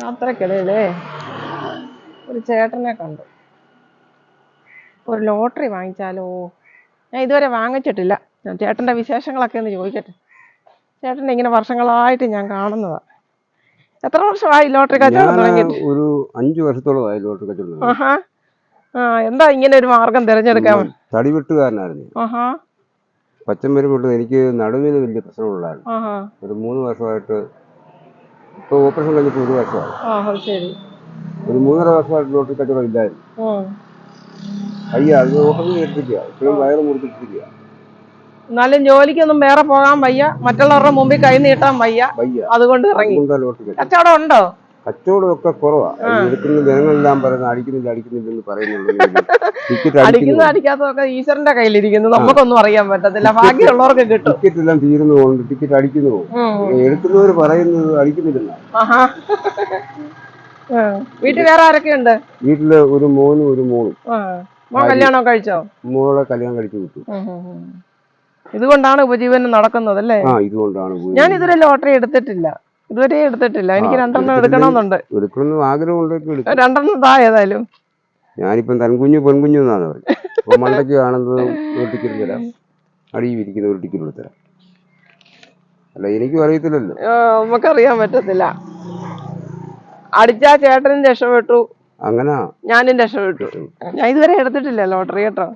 യാത്രക്കിടയിലേ ഒരു ചേട്ടനെ കണ്ടു. ഒരു ലോട്ടറി വാങ്ങിച്ചാലോ? ഞാൻ ഇതുവരെ വാങ്ങിച്ചിട്ടില്ല. ഞാൻ ചേട്ടന്റെ വിശേഷങ്ങളൊക്കെ ഒന്ന് ചോദിക്കട്ടെ? ചേട്ടൻ ഇങ്ങനെ വർഷങ്ങളായിട്ട് ഞാൻ കാണുന്നതാ. എത്ര വർഷമായി ലോട്ടറി കച്ചവടം തുടങ്ങിയിട്ട്? ഒരു അഞ്ചു വർഷത്തോളമായി ലോട്ടറി കച്ചവടം ആഹാ. ആ എന്താ ഇങ്ങനെ ഒരു മാർഗം തിരഞ്ഞെടുക്കാൻ? തടിവെട്ടുകാരനായിരുന്നു ആഹാ. പച്ചമരം കൊണ്ട് എനിക്ക് നടുവിന് വലിയ പ്രശ്നമുള്ളായിരുന്നു ഒരു മൂന്ന് വർഷമായിട്ട് ഇപ്പോൾ ഓപ്പറേഷൻ കഴിഞ്ഞിട്ട് ഒരു വർഷമായി. ശരി. ഒരു മൂന്നര വർഷമായിട്ട് ലോട്ടറി കച്ചവടം ഇല്ലായിരുന്നു. അയ്യ അത് ഓപ്പറേഷൻ എടുത്തിരിക്കുക ഇപ്പോഴും വയറ് മുറിച്ചിട്ടിരിക്കുക എന്നാലും ജോലിക്കൊന്നും വേറെ പോകാൻ വയ്യ. മറ്റുള്ളവരുടെ മുമ്പിൽ കൈ നീട്ടാൻ വയ്യ. അതുകൊണ്ട് ഇറങ്ങി. കച്ചവടം ഉണ്ടോ? കച്ചവടമൊക്കെ കുറവാണ് എടുക്കുന്ന ജനങ്ങളെല്ലാം പറയുന്നത് അടിക്കുന്നില്ല അടിക്കുന്നില്ലെന്ന് പറയുന്നുള്ളൂ ടിക്കറ്റ് അടിക്കുന്ന. അടിക്കാത്തതൊക്കെ ഈശ്വരന്റെ കയ്യിലിരിക്കുന്നു. നമുക്കൊന്നും അറിയാൻ പറ്റത്തില്ല. ബാക്കിയുള്ളവർക്ക് കിട്ടും. ടിക്കറ്റ് എല്ലാം തീരുന്നു കൊണ്ട് ടിക്കറ്റ് അടിക്കുന്നു. പോകും. എടുക്കുന്നവർ പറയുന്നത് അടിക്കുന്നില്ല. വീട്ടിൽ വേറെ ആരൊക്കെയുണ്ട്? വീട്ടിൽ ഒരു മോനും ഒരു മോളും. മോൻ കല്യാണം കഴിച്ചോ? മോളെ കല്യാണം കഴിച്ചു വിട്ടു. ഇതുകൊണ്ടാണ് ഉപജീവനം നടക്കുന്നത് അല്ലേ? ഇതുകൊണ്ടാണ്. ഞാൻ ഇതുവരെ ലോട്ടറി എടുത്തിട്ടില്ല. ഇതുവരെ എടുത്തിട്ടില്ല. എനിക്ക് രണ്ടെണ്ണം. എടുക്കണമെന്നുണ്ട്. എടുക്കണമെന്ന് ആഗ്രഹം ഉണ്ടെങ്കിൽ എടുക്കും. രണ്ടെണ്ണം താ ഏതായാലും. ഞാനിപ്പം തൻകുഞ്ഞു പെൺകുഞ്ഞു എന്നാണ് പറഞ്ഞത് മണ്ടയ്ക്ക് കാണുന്നത് ഒരു ടിക്കറ്റ് തരാം. അടിയിൽ ഇരിക്കുന്ന ഒരു ടിക്കറ്റ് കൊടുത്തരാം അല്ല എനിക്കും അറിയത്തില്ലല്ലോ. നമുക്കറിയാൻ പറ്റത്തില്ല. അടിച്ചാ ചേട്ടനും രക്ഷപ്പെട്ടു. അങ്ങനെ? ഞാനും രക്ഷപ്പെട്ടു. ഞാൻ ഇതുവരെ എടുത്തിട്ടില്ല ലോട്ടറി കേട്ടോ.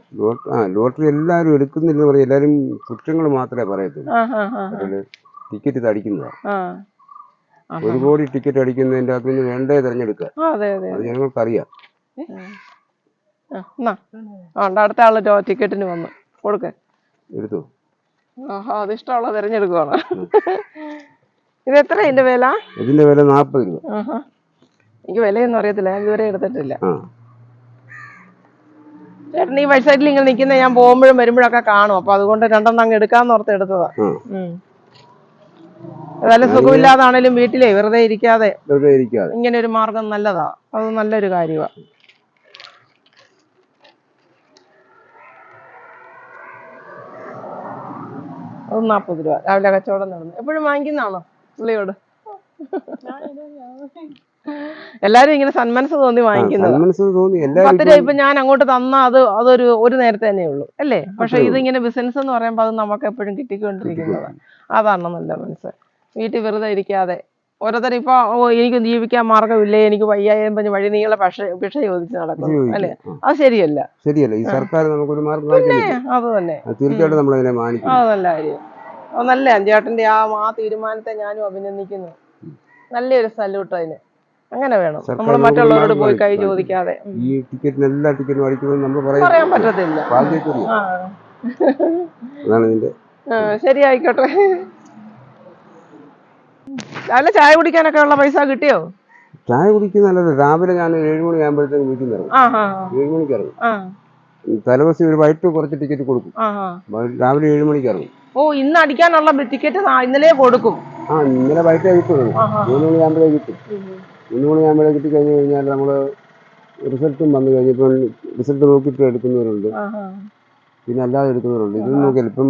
ലോട്ടറി എല്ലാരും എടുക്കുന്നില്ലെന്ന് പറയും. എല്ലാരും കുറ്റങ്ങൾ മാത്രമേ പറയത്തുള്ളൂ. ടിക്കറ്റ് ആ. ഒരു കോടി ടിക്കറ്റ് അടിക്കുന്നതിന്റെ അകത്ത് നിന്ന് വേണ്ടേ തിരഞ്ഞെടുക്കുക. അതെ ഞങ്ങൾക്കറിയാം. അടുത്ത ആൾ ടിക്കറ്റിന് വന്നു. കൊടുക്ക. എടുത്തു? ആഹാ അത് ഇഷ്ടമുള്ള തിരഞ്ഞെടുക്കുവാണ്. ഇത് എത്ര ഇതിന്റെ വില? ഇതിന്റെ വില നാൽപ്പത് രൂപ. എനിക്ക് വിലയൊന്നും അറിയത്തില്ല. ഞാൻ ഇതുവരെ എടുത്തിട്ടില്ല. ചേട്ടൻ ഈ വഴി സൈഡിൽ ഇങ്ങനെ നിൽക്കുന്ന ഞാൻ പോകുമ്പോഴും വരുമ്പോഴൊക്കെ കാണും. അപ്പൊ അതുകൊണ്ട് രണ്ടെണ്ണം അങ്ങ് എടുക്കാന്ന് ഓർത്ത് എടുത്തതാ. ഏതായാലും സുഖമില്ലാതാണേലും വീട്ടിലെ വെറുതെ ഇരിക്കാതെ. വെറുതെ ഇരിക്കാതെ. ഇങ്ങനെ ഒരു മാർഗം നല്ലതാ. അത് നല്ലൊരു കാര്യമാ അത് നാൽപ്പത് രൂപ. രാവിലെ കച്ചവടം നടന്നു. എപ്പോഴും വാങ്ങിക്കുന്നതാണോ പുള്ളിയോട്? എല്ലാരും ഇങ്ങനെ സന്മനസ് തോന്നി വാങ്ങിക്കുന്നത്. പത്ത് രൂപ ഇപ്പൊ ഞാൻ അങ്ങോട്ട് തന്ന അത് അതൊരു ഒരു നേരത്തെ തന്നെ ഉള്ളൂ അല്ലേ? പക്ഷെ ഇതിങ്ങനെ ബിസിനസ് എന്ന് പറയുമ്പോൾ അത് നമുക്ക് എപ്പോഴും കിട്ടിക്കൊണ്ടിരിക്കുന്നതാണ് അതാണ് നല്ല മനസ്സ്. വീട്ടിൽ വെറുതെ ഇരിക്കാതെ. ഓരോരുത്തർ ഇപ്പൊ എനിക്ക് ജീവിക്കാൻ മാർഗമില്ലേ എനിക്ക് വയ്യായും പറഞ്ഞ് വഴി നീളെ പക്ഷ ഭിക്ഷ ചോദിച്ച് നടക്കുന്നു അല്ലെ? അത് ശരിയല്ല. ശരിയല്ല. ഈ സർക്കാർ നമുക്കൊരു മാർഗം അത് തന്നെ. തീർച്ചയായിട്ടും നമ്മളതിനെ മാനിക്കും. അത് നല്ല കാര്യം. നല്ല ചേട്ടന്റെ ആ ആ തീരുമാനത്തെ ഞാനും അഭിനന്ദിക്കുന്നു. നല്ലൊരു സല്യൂട്ട് അതിന്. അങ്ങനെ വേണം. നമ്മൾ മറ്റുള്ളവരോട് പോയി കൈ ചോദിക്കാതെ. ഈ ടിക്കറ്റിന് എല്ലാ ടിക്കറ്റും നമ്മൾ പറയാൻ പറ്റത്തില്ല. ശരി ആയിക്കോട്ടെ രാവിലെ ചായ കുടിക്കാനൊക്കെ ഉള്ള പൈസ കിട്ടിയോ? ചായ കുടിക്കുന്നതല്ല രാവിലെ ഞാൻ ഏഴ് മണി ആകുമ്പോഴത്തേക്ക് വീട്ടിൽ നിന്ന് ഇറങ്ങും. ആ ആ ഏഴ് മണിക്ക് ഇറങ്ങും. തലവസി ഒരു വൈകിട്ട് കുറച്ച് ടിക്കറ്റ് കൊടുക്കും. രാവിലെ ഏഴ് മണിക്ക് ഇറങ്ങും. ഓ ഇന്ന് അടിക്കാനുള്ള ടിക്കറ്റ് ഇന്നലെ കൊടുക്കും. ആ ഇന്നലെ വൈകിട്ട് ആ മൂന്ന് മണിയാകുമ്പോഴേ കിട്ടും. മൂന്ന് മണിയാകുമ്പോഴേ കിട്ടി കഴിഞ്ഞ് കഴിഞ്ഞാൽ നമ്മൾ റിസൾട്ടും വന്നു കഴിഞ്ഞപ്പോൾ റിസൾട്ട് നോക്കിയിട്ട് എടുക്കുന്നവരുണ്ട്. പിന്നെ അല്ലാതെ എടുക്കുന്നവരുണ്ട്. ഇതൊന്നും നോക്കിയാൽ ഇപ്പം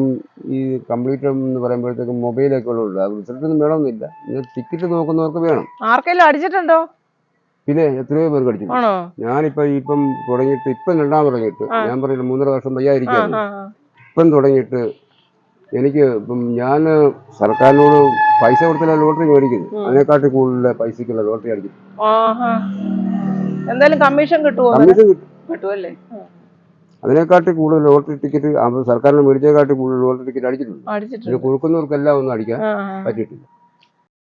ഈ കംപ്ലീറ്റ് എന്ന് പറയുമ്പോഴത്തേക്കും മൊബൈലൊക്കെ ഉള്ളതുണ്ട് അത് റിസൾട്ട് ഒന്നും വേണമെന്നില്ല ടിക്കറ്റ് നോക്കുന്നവർക്ക് വേണം. ആർക്കെല്ലാം അടിച്ചിട്ടുണ്ടോ? പിന്നെ എത്രയോ പേർക്ക് അടിച്ചു ഞാനിപ്പൊ ഇപ്പം തുടങ്ങിയിട്ട് ഇപ്പം രണ്ടാമത് തുടങ്ങിയിട്ട് ഞാൻ പറഞ്ഞില്ല മൂന്നര വർഷം വയ്യായിരിക്കും. ഇപ്പം തുടങ്ങിയിട്ട് എനിക്ക് ഇപ്പം ഞാൻ സർക്കാരിനോട് പൈസ കൊടുത്തില്ല ലോട്ടറി മേടിക്കുന്നു. അതിനെക്കാട്ടി കൂടുതൽ പൈസക്കുള്ള ലോട്ടറി അടിക്കും. ആഹാ. എന്തായാലും കമ്മീഷൻ കിട്ടുമോ കമ്മീഷൻ കിട്ടുമല്ലേ അതിനെക്കാട്ടി കൂടുതൽ ലോട്ടറി ടിക്കറ്റ് സർക്കാരിന് മേടിച്ചേക്കാട്ടി കൂടുതൽ ലോട്ടറി ടിക്കറ്റ് അടിച്ചിട്ടുണ്ട്. കൊടുക്കുന്നവർക്കെല്ലാം ഒന്നും അടിക്കാൻ. പറ്റിയിട്ടില്ല.